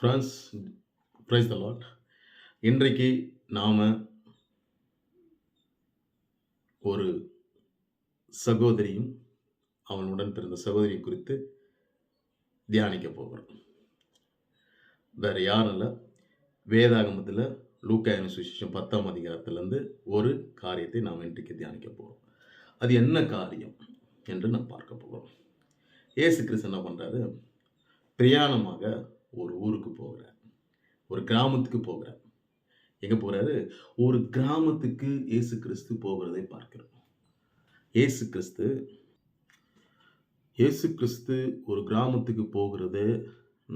France price த lot இன்றைக்கு நாம் ஒரு சகோதரியும் அவனுடன் பிறந்த சகோதரி குறித்து தியானிக்க போகிறோம். வேறு யாரும் இல்லை. வேதாகமத்தில் லூக்காயன சுவிசேஷம் பத்தாம் அதிகாரத்திலேருந்து ஒரு காரியத்தை நாம் இன்றைக்கு தியானிக்க போகிறோம் அது என்ன காரியம் என்று நாம் பார்க்க போகிறோம். ஏசு கிறிஸ்து என்ன பண்ணுறாரு பிரயாணமாக ஒரு ஊருக்கு போகிறார் ஒரு கிராமத்துக்கு போகிறார் எங்கே போகிறாரு ஒரு கிராமத்துக்கு இயேசு கிறிஸ்து போகிறதை பார்க்கிறோம். இயேசு கிறிஸ்து இயேசு கிறிஸ்து ஒரு கிராமத்துக்கு போகிறத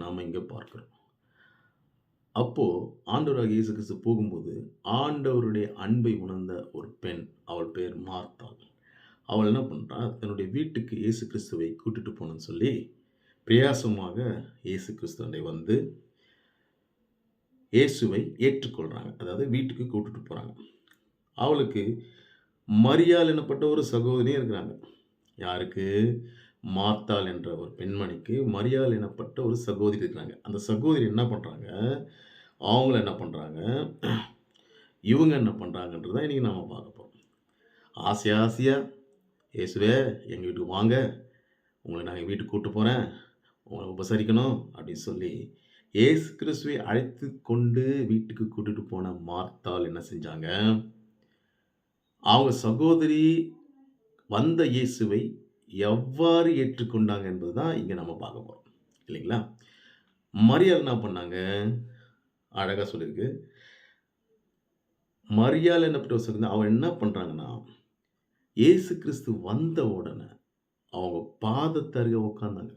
நாம் இங்கே பார்க்கிறோம். அப்போது ஆண்டவராக இயேசு கிறிஸ்து போகும்போது ஆண்டவருடைய அன்பை உணர்ந்த ஒரு பெண் அவள் பேர் மார்த்தாள் அவள் என்ன பண்ணுறா தன்னுடைய வீட்டுக்கு இயேசு கிறிஸ்துவை கூட்டிகிட்டு போகணும்னு சொல்லி பிரியாசமாக இயேசு கிறிஸ்துவனை வந்து இயேசுவை ஏற்றுக்கொள்கிறாங்க அதாவது வீட்டுக்கு கூட்டுட்டு போகிறாங்க அவளுக்கு மரியாள் எனப்பட்ட ஒரு சகோதரியும் இருக்கிறாங்க. யாருக்கு? மார்த்தாள் என்ற ஒரு பெண்மணிக்கு மரியாள் எனப்பட்ட ஒரு சகோதரி இருக்கிறாங்க. அந்த சகோதரி என்ன பண்ணுறாங்க அவங்கள என்ன பண்ணுறாங்க இவங்க என்ன பண்ணுறாங்கன்றது தான் இன்றைக்கி நாம் பார்க்க போகிறோம் ஆசை ஆசையாக இயேசுவே எங்கள் வீட்டுக்கு வாங்க. உங்களை நான் எங்கள் வீட்டுக்கு கூப்பிட்டு போகிறேன் உங்களை உபசரிக்கணும் அப்படின்னு சொல்லி ஏசு கிறிஸ்துவை அழைத்து கொண்டு வீட்டுக்கு கூட்டிட்டு போன மார்த்தாள் என்ன செஞ்சாங்க? அவங்க சகோதரி வந்த இயேசுவை எவ்வாறு ஏற்றுக்கொண்டாங்க என்பது தான் இங்கே நம்ம பார்க்க போகிறோம் இல்லைங்களா? மரியாள் என்ன பண்ணாங்க? அழகாக சொல்லியிருக்கு. மரியாள் என்ன சொல்லி அவன் என்ன பண்ணுறாங்கன்னா இயேசு கிறிஸ்து வந்த உடனே அவங்க பாதத்தருக உட்காந்தாங்க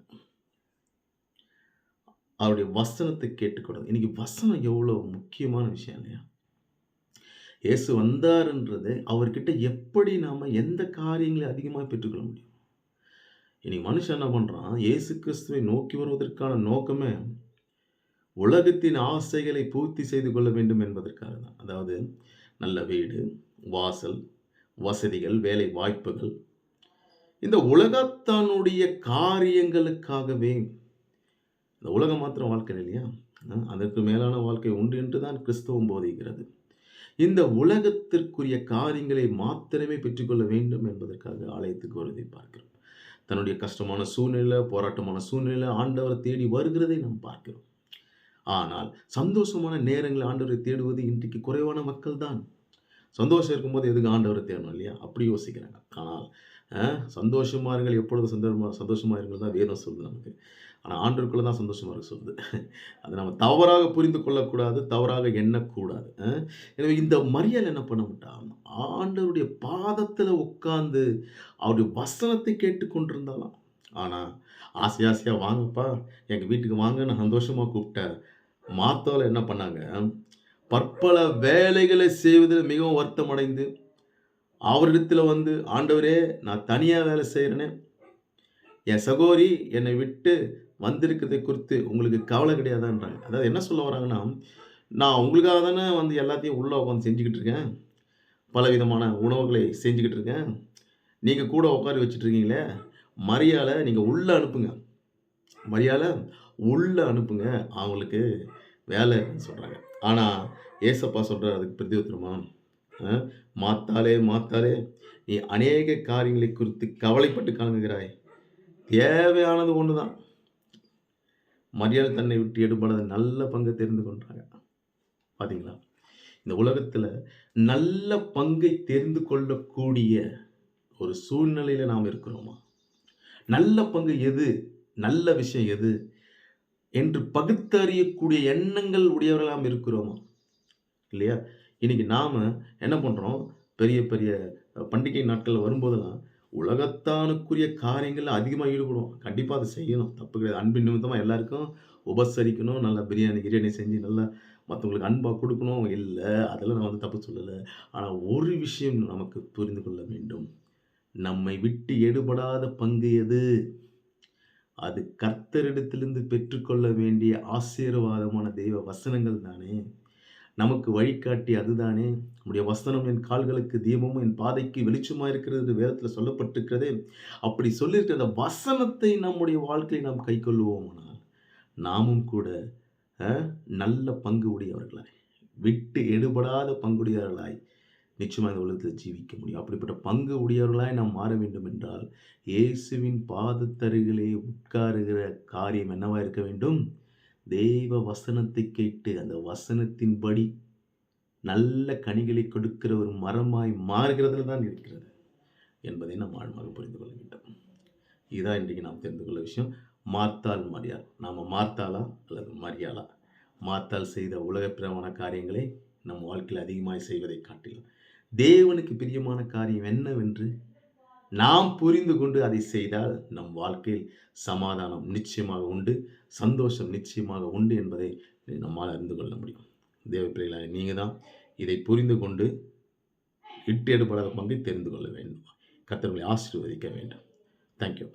அவருடைய வசனத்தை கேட்டுக்கூடாது இன்றைக்கி வசனம் எவ்வளோ முக்கியமான விஷயம் இல்லையா? இயேசு வந்தாருன்றது அவர்கிட்ட எப்படி நாம் எந்த காரியங்களை அதிகமாக பெற்றுக்கொள்ள முடியும்? இன்னைக்கு மனுஷன் என்ன பண்ணுறான் இயேசு கிறிஸ்துவை நோக்கி வருவதற்கான நோக்கமே உலகத்தின் ஆசைகளை பூர்த்தி செய்து கொள்ள வேண்டும் என்பதற்காக தான். அதாவது நல்ல வீடு வாசல் வசதிகள் வேலை வாய்ப்புகள். இந்த உலகத்தானுடைய காரியங்களுக்காகவே இந்த உலகம் மாத்திரம் வாழ்க்கை இல்லையா? அதற்கு மேலான வாழ்க்கை உண்டு என்று தான் கிறிஸ்தவம் போதிக்கிறது. இந்த உலகத்திற்குரிய காரியங்களை மாத்திரமே பெற்றுக்கொள்ள வேண்டும் என்பதற்காக ஆலயத்துக்கு வருவதை பார்க்கிறோம். தன்னுடைய கஷ்டமான சூழ்நிலை போராட்டமான சூழ்நிலை ஆண்டவரை தேடி வருகிறதை நாம் பார்க்கிறோம். ஆனால் சந்தோஷமான நேரங்களில் ஆண்டவரை தேடுவது இன்றைக்கு குறைவான மக்கள் தான் சந்தோஷம் இருக்கும்போது எதுக்கு ஆண்டவரை தேடணும் இல்லையா? அப்படி யோசிக்கிறாங்க. ஆனால் சந்தோஷமாக இருங்கள் எப்பொழுது சந்தோஷமாக சந்தோஷமாக இருங்கள் தான் வேதம் சொல்லுது நமக்கு. ஆனால் ஆண்டுக்குள்ளே தான் சந்தோஷமாக இருக்க சொல்லுது. அதை நம்ம தவறாக புரிந்து கொள்ளக்கூடாது தவறாக எண்ணக்கூடாது. எனவே இந்த மரியாதை என்ன பண்ண மாட்டான்? ஆண்டவருடைய பாதத்தில் உட்காந்து அவருடைய வசனத்தை கேட்டுக்கொண்டிருந்தாலாம் ஆனால் ஆசை ஆசையாக வாங்கப்பா எங்கள் வீட்டுக்கு வாங்கன்னு சந்தோஷமாக கூப்பிட்ட மாத்தாவில் என்ன பண்ணாங்க? பற்பல வேலைகளை செய்வதில் மிகவும் வருத்தம் அடைந்து அவரிடத்தில் வந்து ஆண்டவரே நான் தனியாக வேலை செய்கிறேனே என் சகோரி என்னை விட்டு வந்திருக்கிறதை குறித்து உங்களுக்கு கவலை கிடையாதான்றாங்க. அதாவது என்ன சொல்ல வராங்கன்னா நான் உங்களுக்காக தானே வந்து எல்லாத்தையும் உள்ளே உட்காந்து செஞ்சுக்கிட்டு இருக்கேன். பல விதமான உணவுகளை செஞ்சுக்கிட்டு இருக்கேன். நீங்கள் கூட உட்கார வச்சுட்ருக்கீங்களே. மரியாதை நீங்கள் உள்ளே அனுப்புங்க. மரியாதை உள்ளே அனுப்புங்க. அவங்களுக்கு வேலை சொல்கிறாங்க ஆனால் ஏசப்பா சொல்கிற அதுக்கு பிரதியுத்தரமா அஹ், மாத்தாலே மாத்தாலே நீ அநேக காரியங்களை குறித்து கவலைப்பட்டு காணுகிறாய் தேவையானது ஒன்று தான் மரியாதை தன்னை விட்டு எடுபடாத நல்ல பங்கை தெரிந்து கொண்டாங்க. பார்த்தீங்களா இந்த உலகத்தில் நல்ல பங்கை தெரிந்து கொள்ளக்கூடிய ஒரு சூழ்நிலையில் நாம் இருக்கிறோமா? நல்ல பங்கு எது? நல்ல விஷயம் எது? என்று பகுத்தறியக்கூடிய எண்ணங்கள் உடையவர்களாம் நாம் இருக்கிறோமா? இல்லையா? இன்றைக்கி நாம் என்ன பண்ணுறோம் பெரிய பெரிய பண்டிகை நாட்கள் வரும்போதெல்லாம் உலகத்தானுக்குரிய காரியங்களில் அதிகமாக ஈடுபடுவோம். கண்டிப்பாக அதை செய்யணும். தப்பு கிடையாது. அன்பின் நிமித்தமாக எல்லாருக்கும் உபசரிக்கணும். நல்லா பிரியாணி கிரியாணி செஞ்சு நல்லா மற்றவங்களுக்கு அன்பாக கொடுக்கணும். இல்லை அதெல்லாம் நான் வந்து தப்பு சொல்லலை. ஆனால் ஒரு விஷயம் நமக்கு புரிந்து கொள்ள வேண்டும். நம்மை விட்டு எடுபடாத பங்கு எது? அது கர்த்தரிடத்திலிருந்து பெற்றுக்கொள்ள வேண்டிய ஆசீர்வாதமான தெய்வ வசனங்கள் தானே. நமக்கு வழிகாட்டி அதுதானே நம்முடைய வசனம் என் கால்களுக்கு தீபமும் என் பாதைக்கு வெளிச்சமாக இருக்கிறது என்று வேதத்தில் சொல்லப்பட்டிருக்கிறதே அப்படி சொல்லியிருக்கிற அந்த வசனத்தை நம்முடைய வாழ்க்கையை நாம் கைக்கொள்ளுவோமானால் நாமும் கூட நல்ல பங்கு உடையவர்களாய், விட்டு எடுபடாத பங்குடையவர்களாய் நிச்சயமாக இந்த உலகத்தில் ஜீவிக்க முடியும். அப்படிப்பட்ட பங்கு உடையவர்களாய் நாம் மாற வேண்டும் என்றால், இயேசுவின் பாதத்தருகிலே உட்காருகிற காரியம் என்னவாக இருக்க வேண்டும்? தெய்வ வசனத்தை கேட்டு, அந்த வசனத்தின்படி நல்ல கனிகளை கொடுக்கிற ஒரு மரமாய் மாறுகிறதுல தான் இருக்கிறது என்பதை நாம் ஆழமாக புரிந்து கொள்ள வேண்டும். இதுதான் இன்றைக்கு நாம் தெரிந்து கொள்ள விஷயம். மார்த்தால் மரியாள். நாம் மார்த்தாளா அல்லது மரியாளா? மார்த்தால் செய்த உலகப்பிரகாரமான காரியங்களை நம் வாழ்க்கையில் அதிகமாய் செய்வதை காட்டிலும், தேவனுக்கு பிரியமான காரியம் என்னவென்று நாம் புரிந்து கொண்டு அதை செய்தால், நம் வாழ்க்கையில் சமாதானம் நிச்சயமாக உண்டு. சந்தோஷம் நிச்சயமாக உண்டு என்பதை நம்மால் அறிந்து கொள்ள முடியும். தேவப்பிள்ளைகளாக நீங்கள் தான் இதை புரிந்து கொண்டு, இட்டு எடுபடாத பங்கை தெரிந்து கொள்ள வேண்டும். கத்தர்களை ஆசீர்வதிக்க வேண்டும். Thank you.